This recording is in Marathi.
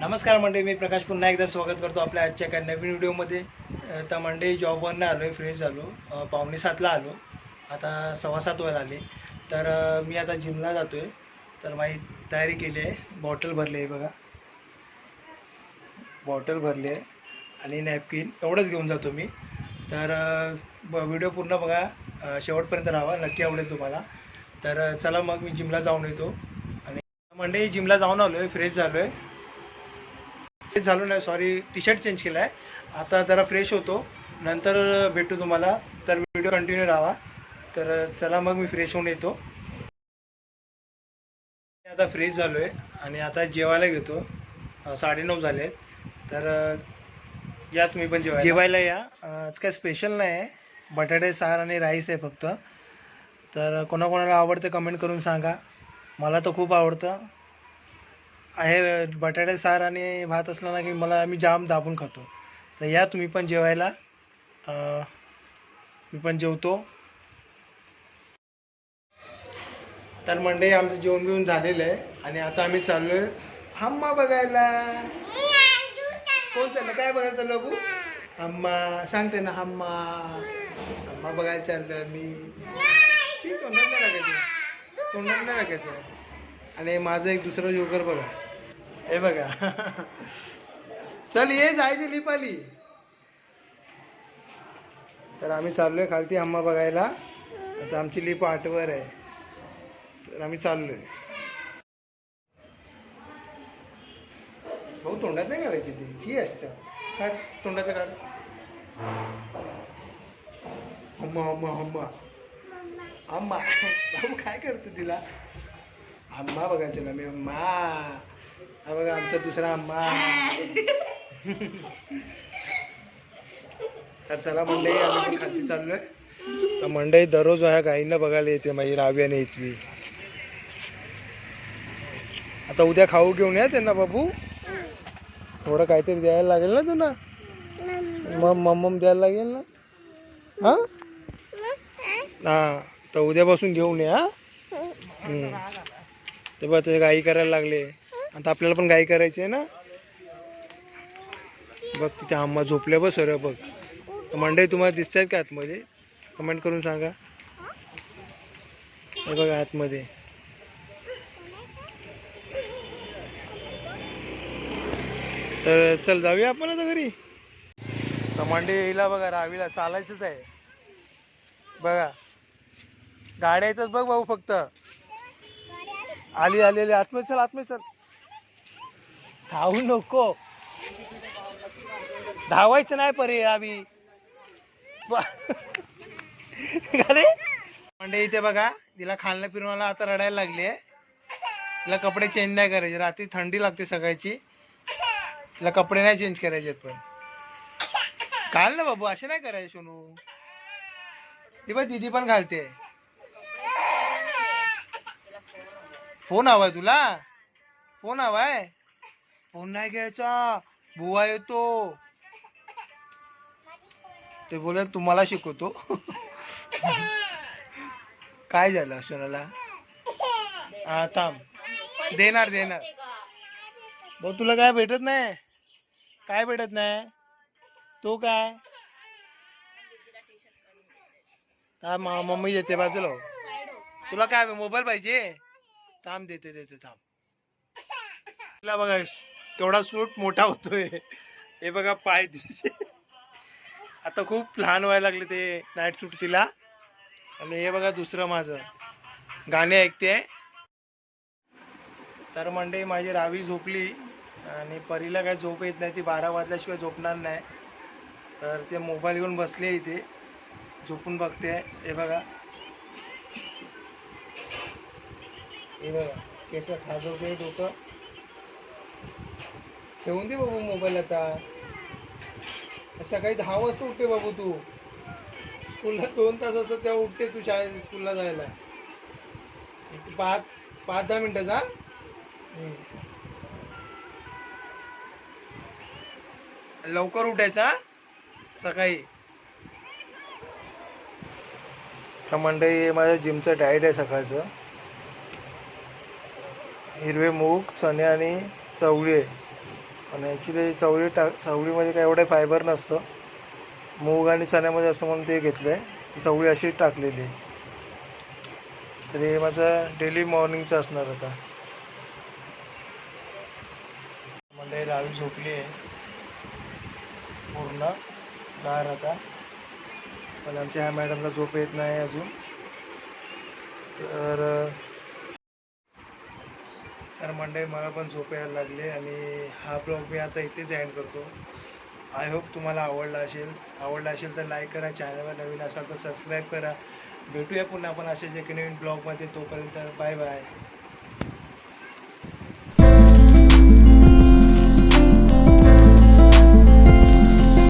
नमस्कार मंडळी मी प्रकाश पुन्हा एकदा स्वागत करतो आपल्या आजच्या एका नवीन व्हिडिओमध्ये. तर मंडळी जॉबवरनं आलो आहे फ्रेश झालो. पावणे सातला आलो. आता सव्वा सात वर आले. तर मी आता जिमला जातो आहे तर माझी तयारी केली आहे. बॉटल भरली आहे बघा. बॉटल भरली आहे आणि नॅपकिन एवढंच घेऊन जातो मी. तर ब व्हिडिओ पूर्ण बघा. शेवटपर्यंत राहावा नक्की आवडेल तुम्हाला. तर चला मग मी जिमला जाऊन येतो. आणि मंडळी जिमला जाऊन आलो आहे फ्रेश झालो आहे फ्रेश झालो नाही सॉरी टी शर्ट चेंज केला आहे आता जरा फ्रेश होतो. नंतर भेटू तुम्हाला. तर व्हिडिओ कंटिन्यू राहा. तर चला मग मी फ्रेश होऊन येतो. आता फ्रेश झालो आहे आणि आता जेवायला घेतो. साडेनऊ झाले आहेत. तर या तुम्ही पण जेवायला. जेवायला या. आज काय स्पेशल नाही आहे. बटाटे सार आणि राईस आहे फक्त. तर कोणाकोणाला आवडतं कमेंट करून सांगा. मला तर खूप आवडतं. आहे बटाटे सार आणि भात असला ना की मला मी जाम दाबून खातो. तर या तुम्ही पण जेवायला. मी पण जेवतो. तर मंडळी आमचं जेवण बिवून झालेलं आहे. आणि आता आम्ही चाललो आहे हम्मा बघायला. कोण चाललं? काय बघायला चाललो बघू हम्मा. सांगते ना हम्मा. हम्मा बघायला चाललं मी. ठीक तोंडात नाही लागायचं तोंडात नाही लागायचं आणि माझं एक दुसरं जोकर बघा. हे बघा. चल ये जायची लिप आली तर आम्ही चाललोय खालती अम्मा बघायला. आता आमची लिप आठवर आहे. तर आम्ही चाललोय. भाऊ तोंडात नाही घालायची ती? जी असतं. काढ तोंडाचं काढ. अम्मा अम्मा अम्मा. अम्मा. भाऊ काय करतो तिला? अम्मा बघायचं ना मी. अम्मा. आमचा दुसरा अम्मा तर चला मंडई आम्ही पण खाली चाललोय तर मंडई दररोज ह्या गाईंना बघायला येते माझी रावी आणि इथवी आता उद्या खाऊ घेऊन या त्यांना बाबू थोडं काहीतरी द्यायला लागेल ना त्यांना मग मम्मम द्यायला लागेल ना हा हा तर उद्यापासून घेऊन या. ते बघ ते गाई करायला लागले आता आपल्याला पण गाई करायची आहे ना? बघ तिथे आम्हा झोपल्या बघ सर बघ. मंडई तुम्हाला दिसत आहेत का आतमध्ये? कमेंट करून सांगा. हे बघा आतमध्ये. तर चल जाऊया आपण आता घरी. तर मंडईला बघा रावीला चालायचंच आहे. बघा. गाड्या येतात बघ भाऊ फक्त. आली आलेली आली. आतमध्ये चल आतमध्ये चल. धावू नको. धावायचं नाही परे आम्ही. अरे. म्हणजे इथे बघा तिला खालनं पिरवायला आता रडायला लागली आहे. तिला कपडे चेंज नाही करायचे. रात्री थंडी लागते सकाळची. तिला कपडे नाही चेंज करायचे पण. घाल ना बाबू असे नाही करायचे सोनू. ती बघ दीदी पण घालते. फोन हवाय तुला. फोन हवाय फोन नाही घ्यायचा. बुवा येतो. ते बोलत तुम्हाला शिकवतो. काय झालं सोनाला हा थांब. देणार देणार. भाऊ तुला काय भेटत नाही? काय भेटत नाही? तो काय? काय मम्मी देते बाजूला हो. तुला काय मोबाईल पाहिजे? थांब देते देते थांब. तुला बघा तेवढा सूट मोठा होतोय. हे बघा पाय दिसे आता खूप लहान व्हायला लागले ते नाईट सूट तिला. आणि हे बघा दुसरं माझं. गाणे ऐकते तर म्हणजे माझी रावी झोपली. आणि परीला काय झोप येत नाही. ती बारा वाजल्याशिवाय झोपणार नाही. तर ते मोबाईल घेऊन बसले इथे. झोपून बघते. हे बघा. हे बघा. केस खाजवते डोकं ठेवून दे बाबू मोबाईल आता. सकाळी दहा वाजता उठते बाबू तू. स्कूलला दोन तास असतात तेव्हा उठते तू शाळेत स्कूलला जायला. पाच पाच दहा मिनिटाचा लवकर उठायचा सकाळी. मंडई माझ्या जिमचं डाएट आहे सकाळचं. हिरवे मूग चणे आणि चवळी आहे. पण ॲक्च्युली चवळी टाक चवळीमध्ये काय एवढं फायबर नसतं. मूग आणि चण्यामध्ये असतं म्हणून ते घेतलं आहे चवळी अशी टाकलेली आहे. तर हे माझं डेली मॉर्निंगचं असणार आता. म्हणजे रावी झोपली आहे. पूर्ण. गार आता. पण आमच्या ह्या मॅडमला झोप येत नाही अजून. तर तर मंडळी मला पण झोप यायला लागले आणि हा ब्लॉग मी आता इथेच एंड करतो. आय होप तुम्हाला आवडला असेल. आवडला असेल तर लाईक करा चॅनलवर नवीन असाल तर सबस्क्राईब करा. भेटूया पुन्हा आपण असेच एक नवीन ब्लॉगमध्ये तोपर्यंत बाय बाय